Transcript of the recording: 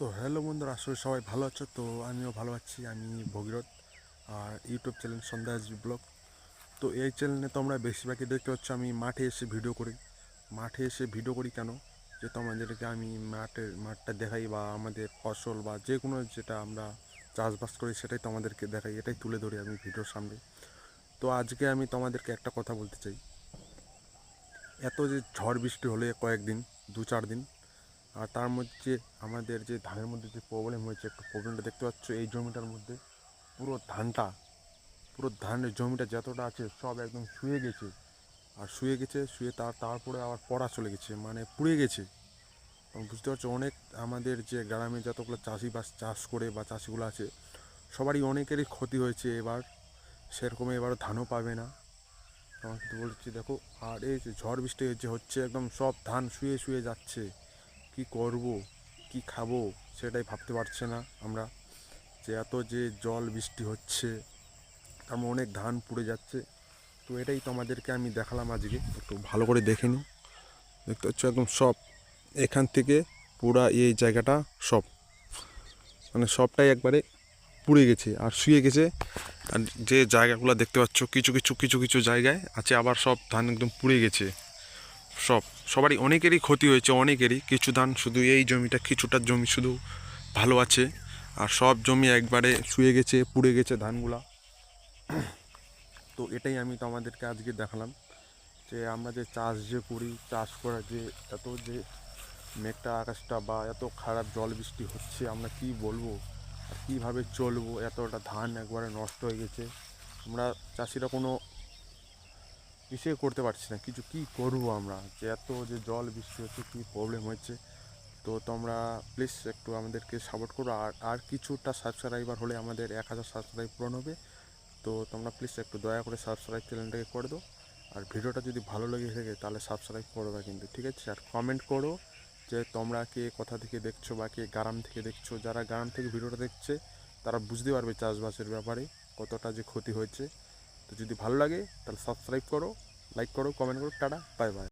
তো হ্যালো বন্ধুরা আসলে সবাই ভালো আছো। তো আমিও ভালো আছি, আমি ভগীরথ আর ইউটিউব চ্যানেল সন্ধ্যা ব্লগ। তো এই চ্যানেলে তোমরা বেশিরভাগই দেখতে পাচ্ছ, আমি মাঠে এসে ভিডিও করি। মাঠে এসে ভিডিও করি কেন? যে তোমাদেরকে আমি মাঠের মাঠটা দেখাই বা আমাদের ফসল বা যে কোনো যেটা আমরা চাষবাস করি, সেটাই তোমাদেরকে দেখাই, এটাই তুলে ধরি আমি ভিডিওর সামনে। তো আজকে আমি তোমাদেরকে একটা কথা বলতে চাই। এত যে ঝড় বৃষ্টি হলে কয়েকদিন, দু চার দিন আর তার মধ্যে আমাদের যে ধানের মধ্যে যে প্রবলেম হয়েছে একটু প্রবলেমটা দেখতে পাচ্ছ এই জমিটার মধ্যে পুরো ধানটা, পুরো ধানের জমিটা যতটা আছে সব একদম শুয়ে গেছে। আর শুয়ে গেছে, শুয়ে তার, তারপরে আবার পড়া চলে গেছে মানে পুড়ে গেছে। বুঝতে পারছ, অনেক আমাদের যে গ্রামে যতগুলো চাষিবাস, চাষ করে বা চাষিগুলো আছে, সবারই অনেকেরই ক্ষতি হয়েছে এবার। সেরকম এবার ধানও পাবে না। তোমাকে বলছি, দেখো, আর এই ঝড় বৃষ্টি যে হচ্ছে, একদম সব ধান শুয়ে শুয়ে যাচ্ছে। কি করব, কি খাব সেটাই ভাবতে পারছে না আমরা। যে এত যে জল বৃষ্টি হচ্ছে, তার মধ্যে অনেক ধান পুড়ে যাচ্ছে। তো এটাই তোমাদেরকে আমি দেখালাম আজকে। একটু ভালো করে দেখে নিও দেখতে পাচ্ছ একদম সব, এখান থেকে পুরা এই জায়গাটা সব। মানে সবটাই একবারে পুড়ে গেছে আর শুয়ে গেছে। আর যে জায়গাগুলো দেখতে পাচ্ছ, কিছু কিছু কিছু কিছু জায়গায় আছে, আবার সব ধান একদম পুড়ে গেছে। সব, সবারই অনেকেরই ক্ষতি হয়েছে, অনেকেরই। কিছু ধান শুধু এই জমিটা, কিছুটা জমি শুধু ভালো আছে। আর সব জমি একবারে শুয়ে গেছে, পুড়ে গেছে ধানগুলা। তো এটাই আমি তোমাদেরকে আজকে দেখালাম যে আমরা যে চাষ যে করি, চাষ করা যে এত যে মেঘটা, আকাশটা বা এত খারাপ জল বৃষ্টি হচ্ছে, আমরা কি বলব? আর কীভাবে চলবো? এতটা ধান একবারে নষ্ট হয়ে গেছে। আমরা চাষিরা কোনো কিছুই করতে পারছি না। কিছু কি করব আমরা? যে এত যে জল বৃষ্টি হচ্ছে, কী প্রবলেম হচ্ছে? তো তোমরা প্লিজ একটু আমাদেরকে সাপোর্ট করো। আর আর কিছুটা সাবস্ক্রাইবার হলে আমাদের এক হাজার সাবস্ক্রাইব পূরণ হবে। তো তোমরা প্লিজ একটু দয়া করে সাবস্ক্রাইব চ্যানেলটাকে করে দাও। আর ভিডিওটা যদি ভালো লেগে থাকে, তাহলে সাবস্ক্রাইব করবে কিন্তু, ঠিক আছে? আর কমেন্ট করো যে তোমরা কে কোথা থেকে দেখছ বা কে গ্রাম থেকে দেখছ। যারা গ্রাম থেকে ভিডিওটা দেখছে, তারা বুঝতে পারবে চাষবাসের ব্যাপারে কতটা যে ক্ষতি হয়েছে। তো যদি ভালো লাগে তাহলে সাবস্ক্রাইব করো লাইক করো কমেন্ট করো টাটা বাই বাই